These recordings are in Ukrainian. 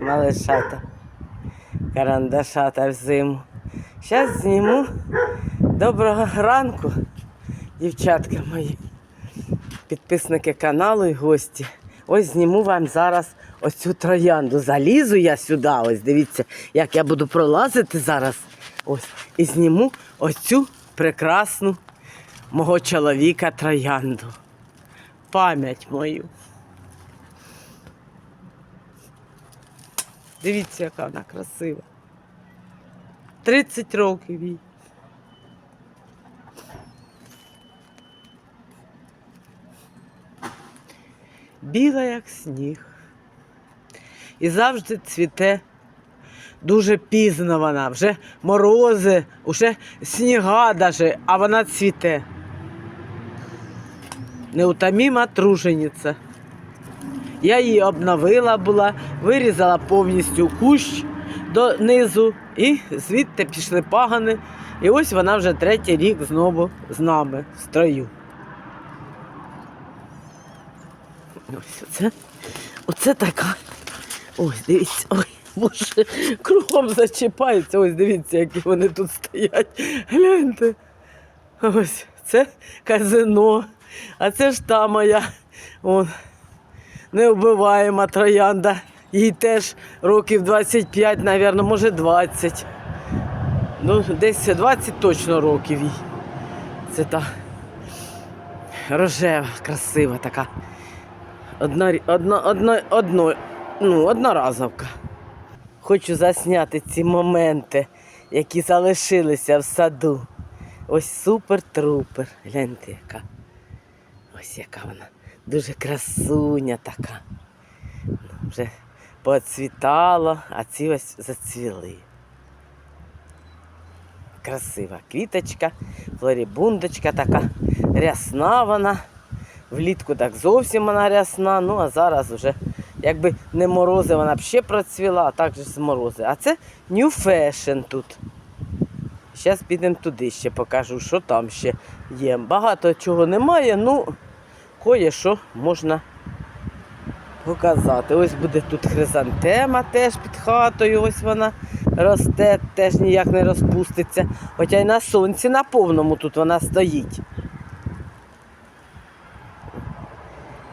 малишата, карандашата в зиму. Зараз зніму. Доброго ранку, дівчатка мої, підписники каналу і гості. Ось зніму вам зараз оцю троянду. Залізу я сюди, ось дивіться, як я буду пролазити зараз. Ось, і зніму оцю прекрасну мого чоловіка троянду. Пам'ять мою. Дивіться, яка вона красива. 30 років їй. Біла, як сніг. І завжди цвіте дуже пізно вона, вже морози, вже сніга даже, а вона цвіте. Неутоміма тружениця. Я її обновила була, вирізала повністю кущ донизу і звідти пішли пагани. І ось вона вже третій рік знову з нами в строю. Ось оце, оце така. Ось, дивіться, ой, боже, кругом зачіпається. Ось дивіться, які вони тут стоять. Гляньте. Ось це казино. А це ж та моя. Вон, неубиваєма троянда. Їй теж років 25, мабуть, може 20. Ну, десь 20 точно років їй. Це та рожева, красива така. Одна, одна, одна, одно, ну, одноразовка. Хочу засняти ці моменти, які залишилися в саду. Ось супер-трупер. Гляньте, яка. Ось яка вона. Дуже красуня така. Ну, Вже поцвітала, а ці ось зацвіли. Красива квіточка, флорібундочка така рясна вона. Влітку так зовсім вона рясна, ну а зараз вже якби не морози, вона б ще процвіла, а так же з морози. А це New Fashion тут. Зараз підемо туди ще покажу, що там ще є. Багато чого немає, ну кое що можна показати. Ось буде тут хризантема теж під хатою, ось вона росте, теж ніяк не розпуститься. Хоча й на сонці на повному тут вона стоїть.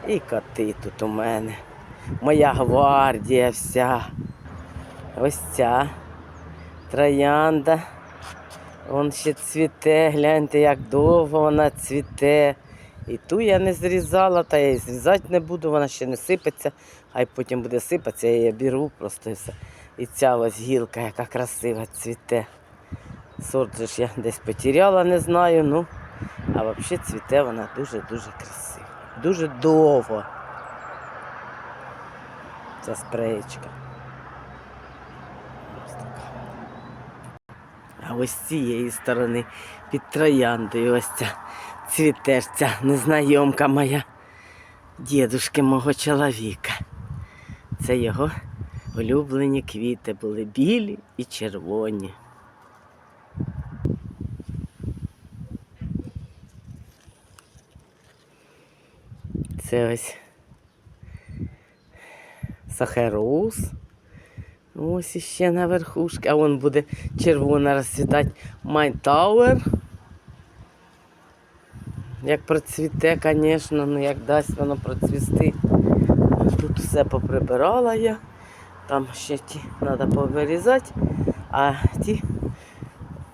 І коти тут у мене. Моя гвардія вся. Ось ця троянда. Вон ще цвіте, гляньте, як довго вона цвіте. І ту я не зрізала, та я і зрізати не буду, вона ще не сипеться, хай потім буде сипатися, я її беру просто і все. І ця ось гілка, яка красива цвіте. Сорт же ж я десь потеряла, не знаю, ну, а взагалі цвіте вона дуже-дуже красиво. Дуже довго. Ця спреєчка. А ось з цієї сторони під трояндою ось ця цвіте ця незнайомка моя дідушки мого чоловіка. Це його улюблені квіти були білі і червоні. Це ось сахарус. Ось іще на верхушці, а вон буде червона розцвітати Майтауер. Як процвіте, звісно, ну як дасть воно процвісти. Тут все поприбирала я. Там ще ті треба повирізати. А ті,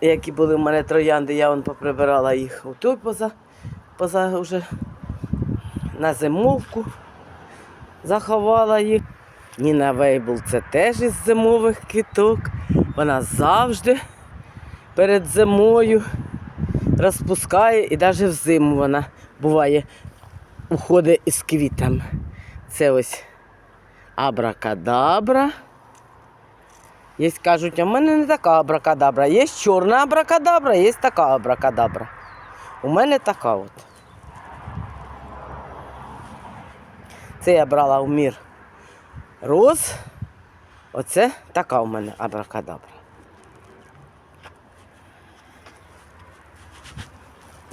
які були в мене троянди, я вон поприбирала їх у поза, поза вже на зимовку. Заховала їх. Ніна Вейбл це теж із зимових квіток. Вона завжди перед зимою розпускає і навіть взиму вона буває уходить із квітами. Це ось абракадабра. Є кажуть, а в мене не така абракадабра. Є чорна абракадабра, є така абракадабра. У мене така от. Це я брала у мір роз. Оце така у мене абракадабра.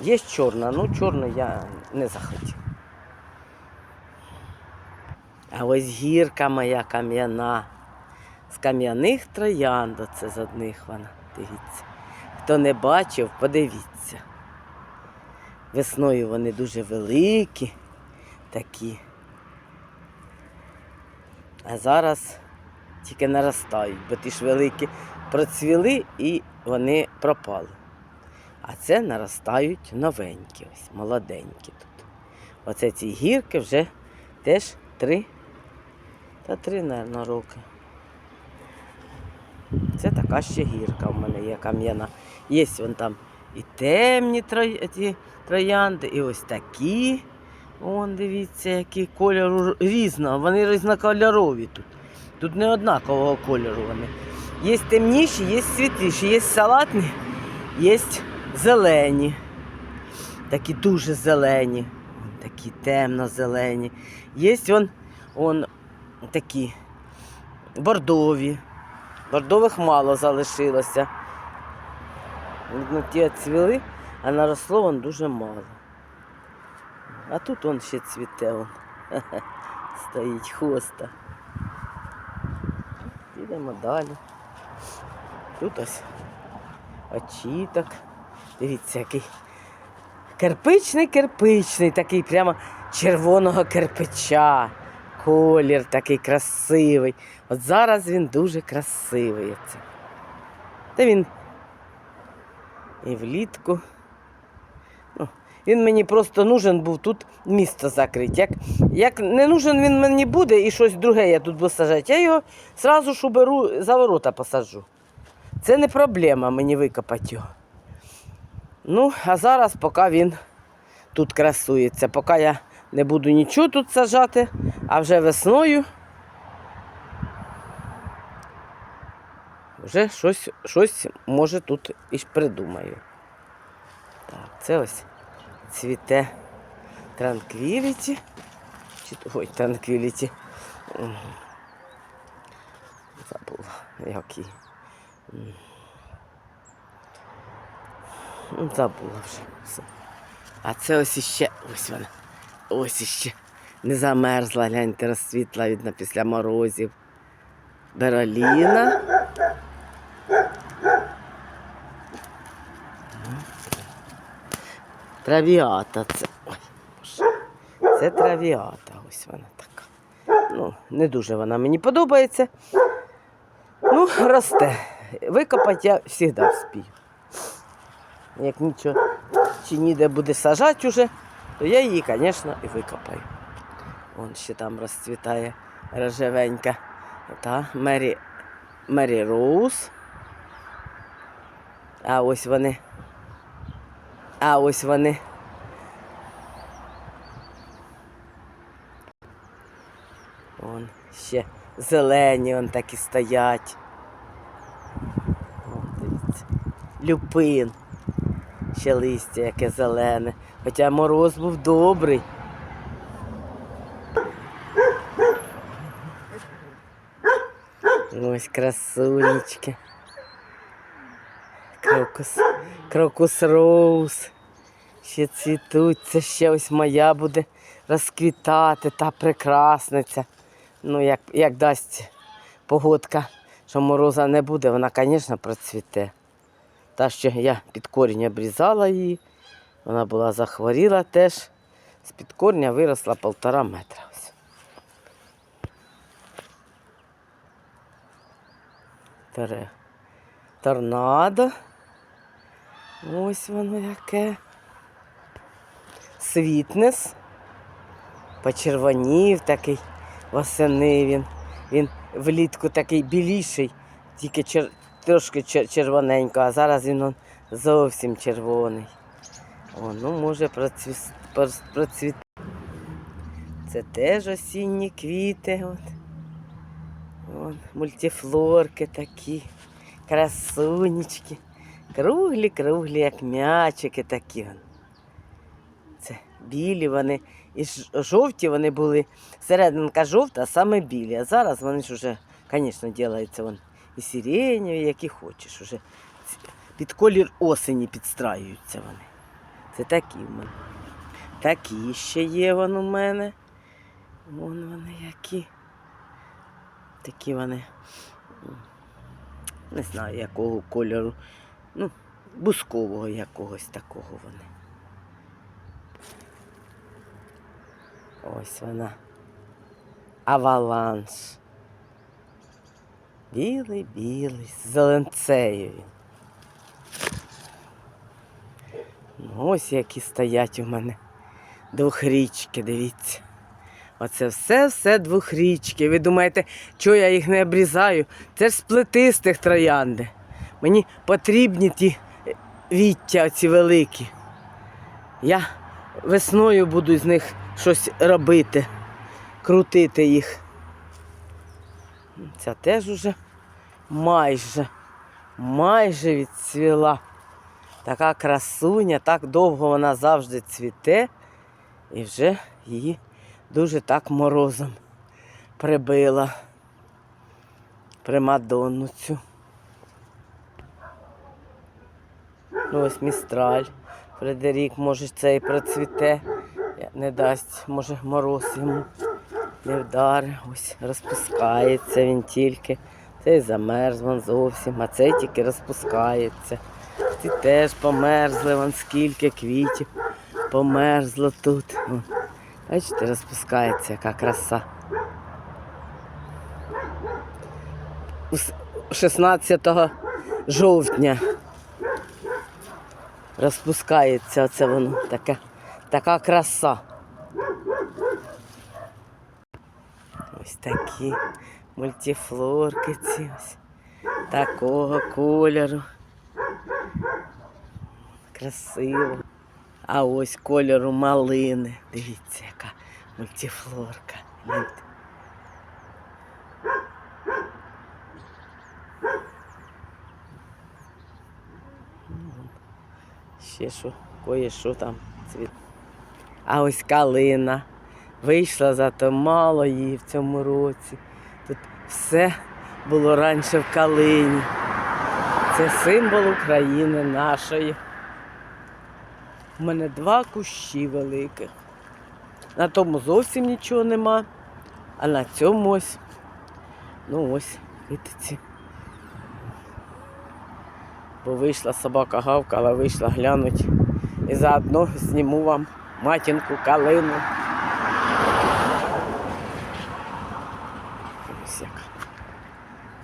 Є чорна, ну чорну я не захотів. А ось гірка моя кам'яна. з кам'яних троянд. Це з одних вона. Дивіться. Хто не бачив, подивіться. Весною вони дуже великі, такі. А зараз тільки наростають, бо ті ж великі процвіли і вони пропали. А це наростають новенькі, ось, молоденькі тут. Оце ці гірки вже теж три, та три, мабуть, роки. Це така ще гірка в мене є кам'яна. Є вон там і темні троянди, і ось такі. Вон, дивіться, які кольору різного. Вони різнокольорові тут. Тут не однакового кольору вони. Є темніші, є світліші, є салатні, є зелені. Такі дуже зелені, такі темно-зелені. Є вон, вон такі бордові. Бордових мало залишилося. Ну, ті цвіли, а наросло вон дуже мало. А тут он ще цвіте он. Стоїть хоста. Підемо далі. Тут ось очіток. Дивіться, який кирпичний кирпичний, такий прямо червоного кирпича. Колір такий красивий. От зараз він дуже красивий. Та він і влітку. Ну, він мені просто нужен був тут місто закрити. Як, як не нужен він мені буде і щось друге я тут буду я його зразу ж уберу, за ворота посаджу. Це не проблема мені викопати його. Ну, а зараз, поки він тут красується, поки я не буду нічого тут сажати, а вже весною вже щось, щось може тут і придумаю. Так, це ось цвіте транквіліті. Ой, транквіліті. Забула, який. Забула вже все. А це ось іще, ось вона. Ось іще. Не замерзла, гляньте, розцвітла, видно, після морозів. Бероліна. Травіата це. Ой, Боже. Це травіата, ось вона така. Ну, не дуже вона мені подобається. Ну, росте. Викопати я завжди вспію. Як нічого чи ніде буде сажати уже, то я її, звісно, і викопаю. Вон ще там розцвітає рожевенька. Та Мері, Мері Роуз. А ось вони. А ось вони. Вон ще зелені, вон такі стоять. Вон, дивіться. Люпин. Ще листя яке зелене. Хоча мороз був добрий. Ось красунечки. Крокус, крокус роуз. Ще цвітуть. Це ще ось моя буде розквітати, та прекрасниця. Ну, як, як дасть погодка, що мороза не буде, вона, звісно, процвіте. Та, що я під корінь обрізала її, вона була захворіла теж. З-під корня виросла полтора метра. Торнадо. Ось воно яке. Світнес. Почервонів такий восени він. Він влітку такий біліший, тільки чер... трошки червоненько, а зараз він зовсім червоний. О, ну може процвіс... прос- процвіт. Це теж осінні квіти. От. Вон, мультифлорки такі, красунечки. Круглі, круглі, як м'ячики такі. Це білі вони. І жовті вони були. Серединка жовта, а саме білі. А зараз вони ж вже, звісно, ділаються вон і сиреневі, які хочеш. Уже під колір осені підстраюються вони. Це такі в мене. Такі ще є вон у мене. Вон вони які. Такі вони Не знаю, якого кольору. Ну, бускового якогось такого вони. Ось вона. Аваланш. Білий, білий, з зеленцею. Ну, ось які стоять у мене двохрічки, дивіться. Оце все-все двохрічки. Ви думаєте, чого я їх не обрізаю? Це ж з плетистих троянди. Мені потрібні ті е, віття оці великі. Я весною буду з них щось робити, крутити їх. Ця теж уже майже, майже відцвіла. Така красуня, так довго вона завжди цвіте, і вже її дуже так морозом прибила примадонну цю. Ну, ось містраль. Фредерік, може, це і процвіте, не дасть, може, мороз йому не вдари. Ось розпускається він тільки. Цей замерз вон зовсім, а цей тільки розпускається. Ці теж померзли, вон скільки квітів померзло тут. Вон. Бачите, розпускається, яка краса. 16 жовтня розпускається оце воно, така, така краса. Такі мультифлорки ці. Такого кольору. Красиво. А ось кольору малини. Дивіться, яка мультифлорка. Ще що, кое-що там цвіт. А ось калина. Вийшла зато мало її в цьому році. Тут все було раніше в калині. Це символ України нашої. У мене два кущі великих. На тому зовсім нічого нема, а на цьому ось, ну ось, китиці. Бо вийшла собака гавкала, вийшла глянуть. І заодно зніму вам матінку калину. Ось яка.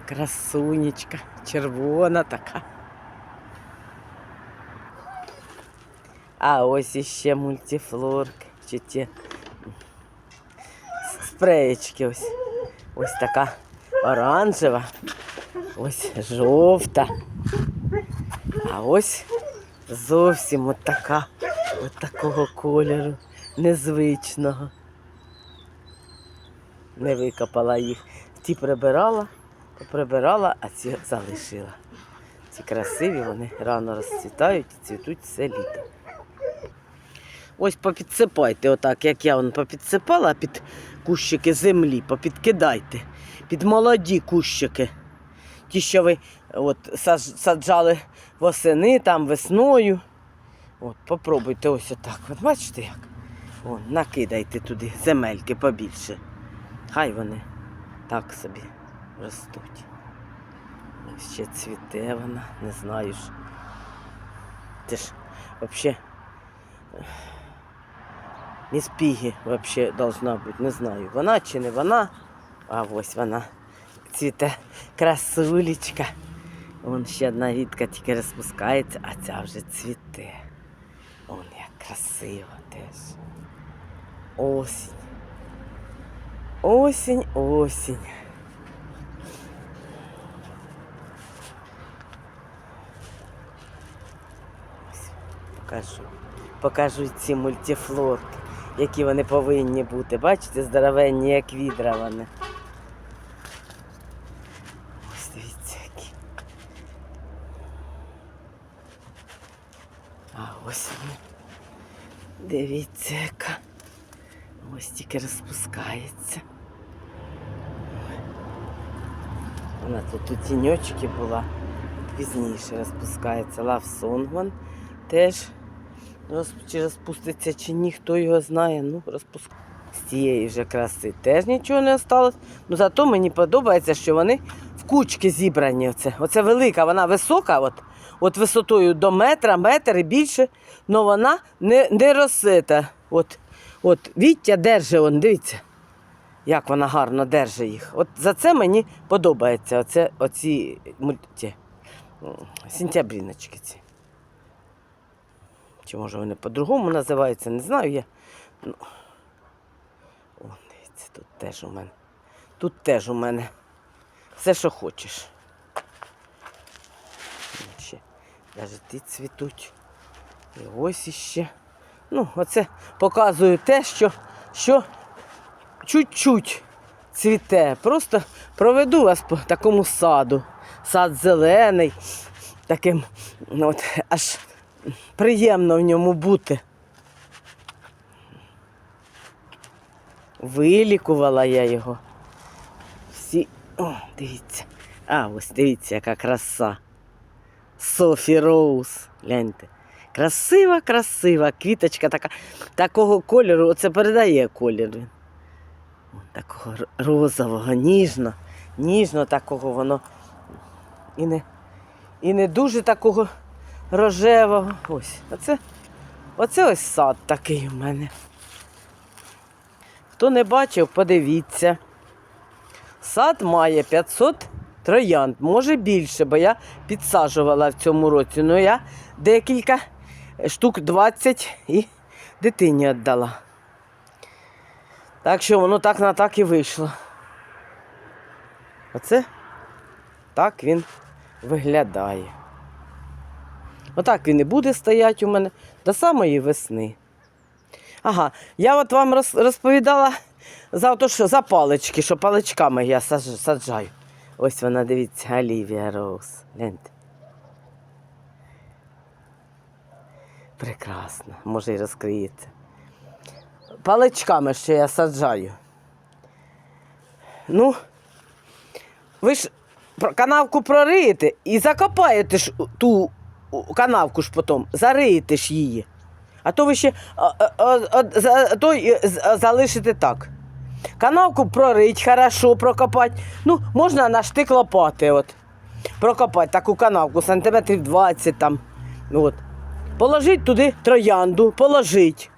Красунечка, червона така. А ось іще мультифлорки, чи ті спреєчки ось. Ось така оранжева, ось жовта. А ось зовсім от така, от такого кольору, незвичного. Не викопала їх. Ті прибирала, прибирала, а ці залишила. Ці красиві, вони рано розцвітають і цвітуть все літо. Ось попідсипайте, отак, як я вон попідсипала під кущики землі, попідкидайте. Під молоді кущики. Ті, що ви от, саджали восени, там весною. От, попробуйте ось отак. От бачите як? Вон, накидайте туди земельки побільше. Хай вони так собі ростуть. Ще цвіте вона, не знаю ж. Це ж взагалі Міс Пігі взагалі должна бути, не знаю, вона чи не вона. А ось вона цвіте красулечка. Вон ще одна вітка тільки розпускається, а ця вже цвіте. Вон як красиво теж. Осінь. Осінь, осінь. Покажу. Покажу ці мультифлорки, які вони повинні бути. Бачите, здоровенні, як відра вони. Ось дивіться які. А ось вони. Дивіться, яка. Ось тільки розпускається. Вона тут у тіньочки була. Пізніше розпускається. Лавсон вон теж. Роз, чи розпуститься, чи ні, хто його знає. Ну, розпуск... З цієї вже краси теж нічого не осталось. Ну зато мені подобається, що вони в кучки зібрані. Оце. Оце велика, вона висока, от, от висотою до метра, метр і більше, але вона не, не розсита. От, от Віття держить, он, дивіться, як вона гарно держить їх. От за це мені подобається оце, оці мульті, сентябріночки ці. Чи може вони по-другому називаються, не знаю я. Ну. О, дивіться, тут теж у мене. Тут теж у мене все, що хочеш. Ну, Ще навіть ті цвітуть. І ось іще. Ну, оце показую те, що, що чуть-чуть цвіте. Просто проведу вас по такому саду. Сад зелений, таким, ну, от, аж приємно в ньому бути. Вилікувала я його. Всі. О, дивіться. А, ось дивіться, яка краса. Софі Роуз. Гляньте. Красива, красива. Квіточка така, такого кольору, оце передає колір. Такого розового, ніжно, ніжно такого воно. І не, і не дуже такого рожевого. Ось. Оце, оце ось сад такий у мене. Хто не бачив, подивіться. Сад має 500 троянд, може більше, бо я підсаджувала в цьому році. Ну я декілька штук 20 і дитині віддала. Так що воно так на так і вийшло. Оце так він виглядає. Отак він і буде стояти у мене до самої весни. Ага, я от вам розповідала за то, що за палички, що паличками я саджаю. Ось вона, дивіться, Олівія Роуз. Гляньте. Прекрасно, може і розкриється. Паличками ще я саджаю. Ну, ви ж канавку прориєте і закопаєте ж ту канавку ж потім, зариєте ж її. А то ви ще а, а, а, а, то а, залишите так. Канавку прорить, хорошо прокопати. Ну, можна на штик лопати. От. Прокопати таку канавку, сантиметрів 20 там. От. Положить туди троянду, положить.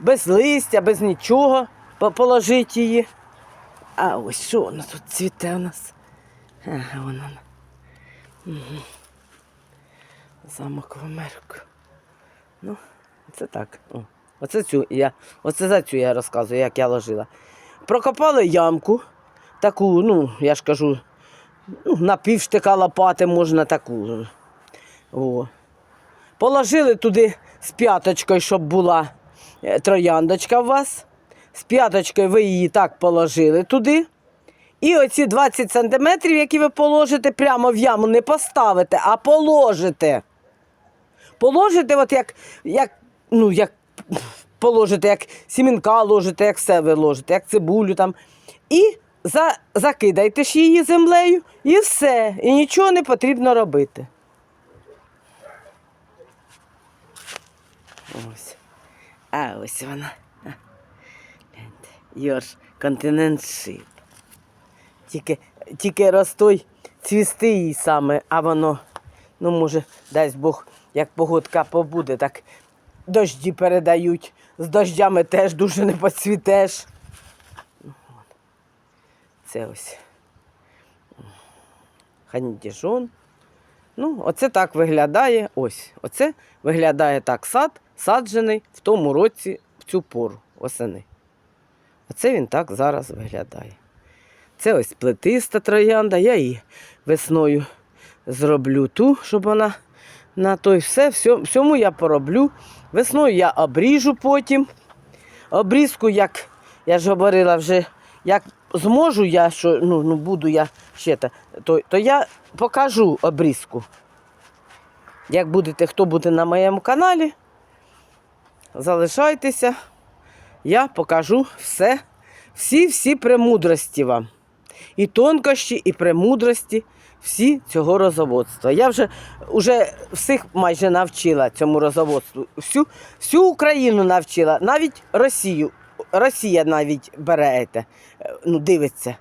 Без листя, без нічого. по- Положить її. А ось що воно тут цвіте у нас. Ага, воно. Угу. Замок в Америку. Ну, це так. О. Оце, цю я, оце за цю я розказую, як я ложила. Прокопали ямку, таку, ну, я ж кажу, ну, на півштика лопати можна таку. О. Положили туди з п'яточкою, щоб була е, трояндочка у вас. З п'яточкою ви її так положили туди. І оці 20 сантиметрів, які ви положите прямо в яму, не поставите, а положите. Положите, от як, як, ну, як положите, як сімінка ложите, як все ви ложите, як цибулю там. І за, закидайте ж її землею, і все. І нічого не потрібно робити. Ось. А ось вона. Йорш, континент шип. Тільки, тільки ростой цвісти їй саме, а воно, ну, може, дасть Бог, як погодка побуде, так дожді передають. З дождями теж дуже не поцвітеш. Це ось. Хандіжон. Ну, оце так виглядає. Ось. Оце виглядає так сад, саджений в тому році в цю пору осени. Оце він так зараз виглядає. Це ось плетиста троянда. Я її весною зроблю ту, щоб вона на той все, всьому я пороблю. Весною я обріжу потім. Обрізку, як я ж говорила вже, як зможу я, що ну, ну буду я ще то, то я покажу обрізку. Як будете, хто буде на моєму каналі, залишайтеся, я покажу все, всі-всі премудрості вам. І тонкощі, і премудрості всі цього розоводства. Я вже, вже всіх майже навчила цьому розоводству. Всю, всю Україну навчила, навіть Росію. Росія навіть бере, це, е, ну, дивиться.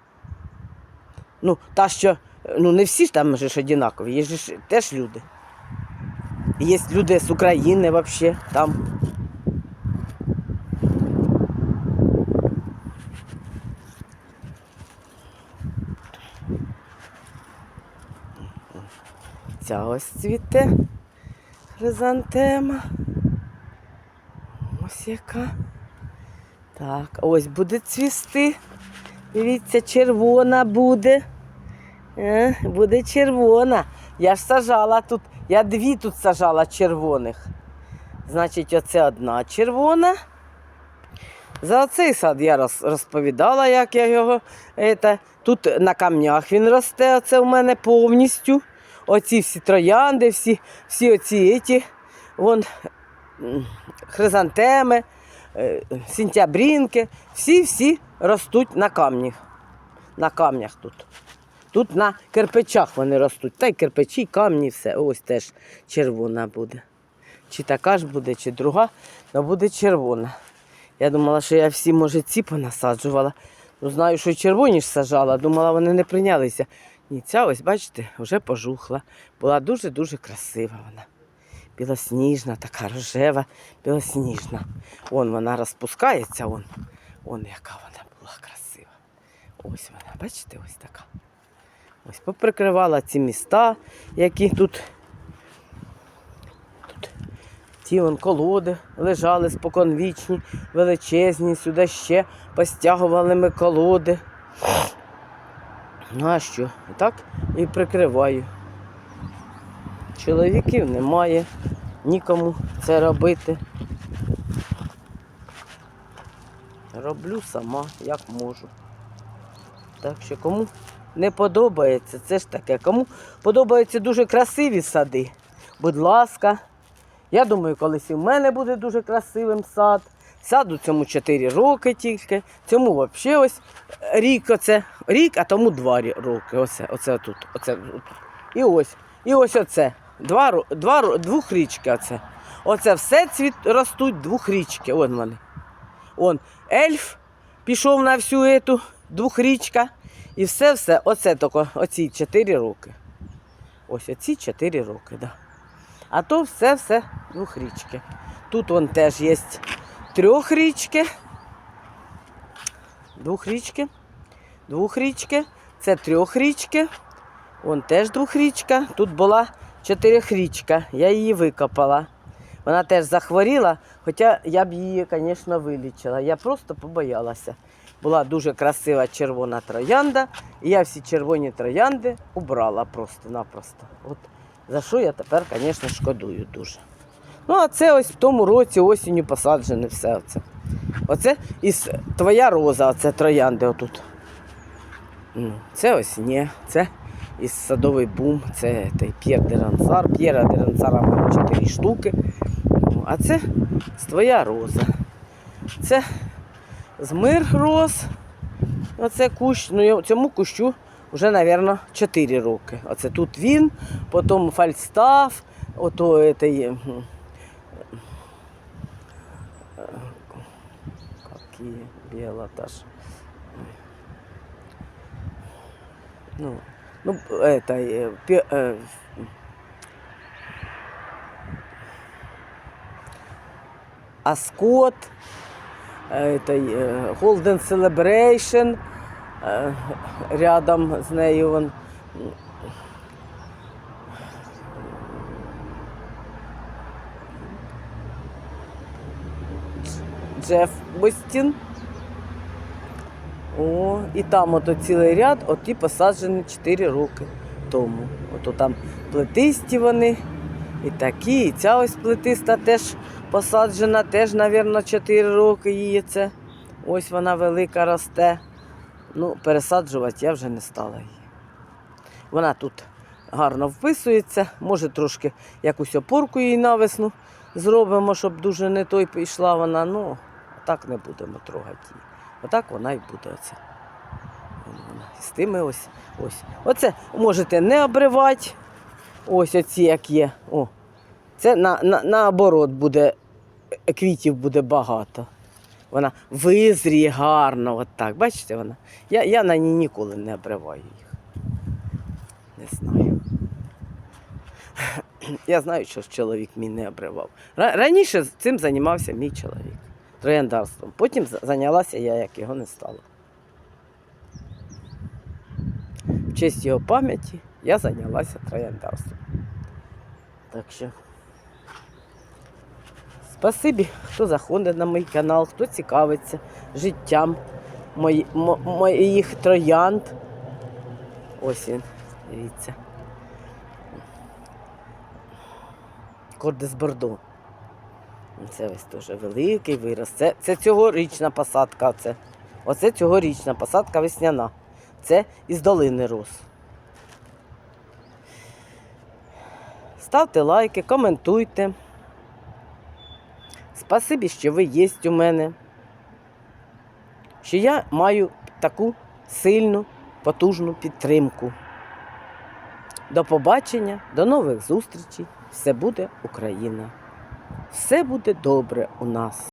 Ну, та, що ну, не всі ж там же ж однакові, є ж теж люди. Є люди з України взагалі там. Ця ось цвіте хризантема. Ось яка. Так, ось буде цвісти. Дивіться, червона буде. Е, буде червона. Я ж сажала тут, я дві тут сажала червоних. Значить, оце одна червона. За цей сад я розповідала, як я його. Ете, тут на камнях він росте, оце у мене повністю. Оці всі троянди, всі, всі оці еті, вон, хризантеми, е, сінтябрінки, всі-всі ростуть на камнях. На камнях тут. Тут на кирпичах вони ростуть. Та й кирпичі, і камні, все. Ось теж червона буде. Чи така ж буде, чи друга, але буде червона. Я думала, що я всі, може, ці понасаджувала. Ну, знаю, що червоні ж сажала, думала, вони не прийнялися. Ні, ця ось, бачите, вже пожухла. Була дуже-дуже красива вона. Білосніжна, така рожева, білосніжна. Вон вона розпускається, вон, вон яка вона була красива. Ось вона, бачите, ось така. Ось поприкривала ці міста, які тут. Тут ті вон колоди лежали споконвічні, величезні, сюди ще постягували ми колоди. Ну а що? Так і прикриваю. Чоловіків немає, нікому це робити. Роблю сама, як можу. Так що кому не подобається, це ж таке. Кому подобаються дуже красиві сади, будь ласка. Я думаю, колись і в мене буде дуже красивим сад. Саду цьому 4 роки тільки, цьому взагалі ось рік оце, рік, а тому 2 роки. Оце, оце тут. Оце. І ось. І ось оце. Два, два, двохрічки оце. Оце все цвіт ростуть двохрічки. Вон вони. Он ельф пішов на всю ету двохрічка. І все-все, оце тільки оці 4 роки. Ось оці 4 роки, да. А то все-все двохрічки. Тут вон теж є трьохрічки. Двохрічки. Двохрічки. Це трьохрічки. Вон теж двохрічка. Тут була чотирихрічка. Я її викопала. Вона теж захворіла, хоча я б її, звісно, вилічила. Я просто побоялася. Була дуже красива червона троянда, і я всі червоні троянди убрала просто-напросто. От за що я тепер, звісно, шкодую дуже. Ну, а це ось в тому році осінню посаджене все. Оце. Оце із твоя роза, оце троянди отут. Ну, це ось ні, це із садовий бум, це П'єр Дерансар. П'єра Дерансара має 4 штуки. Ну, а це з твоя роза. Це з мир роз. Оце кущ, ну цьому кущу вже, мабуть, 4 роки. Оце тут він, потім фальстаф, ото этой, м, е, Какие біла. Ну, ну, это, е, пе- е, Аскот, е, это, е, Golden Celebration, рядом з нею вон. Джеф Бостін. О, і там ото цілий ряд, оті посаджені 4 роки тому. Ото там плетисті вони, і такі, і ця ось плетиста теж посаджена, теж, мабуть, 4 роки її це. Ось вона велика росте. Ну, пересаджувати я вже не стала її. Вона тут гарно вписується, може трошки якусь опорку їй навесну зробимо, щоб дуже не той пішла вона. Ну, так не будемо трогати її. Отак вона і буде оце. З тими ось. ось. Оце можете не обривати. Ось оці як є. О. Це на, на, наоборот буде, е, квітів буде багато. Вона визріє гарно, от так. Бачите вона? Я, я на ній ніколи не обриваю їх. Не знаю. Я знаю, що чоловік мій не обривав. Раніше цим займався мій чоловік. Трояндарством. Потім зайнялася я, як його не стало. В честь його пам'яті я зайнялася трояндарством. Так що. Спасибі, хто заходить на мій канал, хто цікавиться життям мої- мо- моїх троянд. Ось він, дивіться. Кордес Бордо. Це ось теж великий вирос. Це, це цьогорічна посадка. Оце. Оце цьогорічна посадка весняна. Це із долини рос. Ставте лайки, коментуйте. Спасибі, що ви є у мене. Що я маю таку сильну, потужну підтримку. До побачення, до нових зустрічей. Все буде Україна. Все буде добре у нас.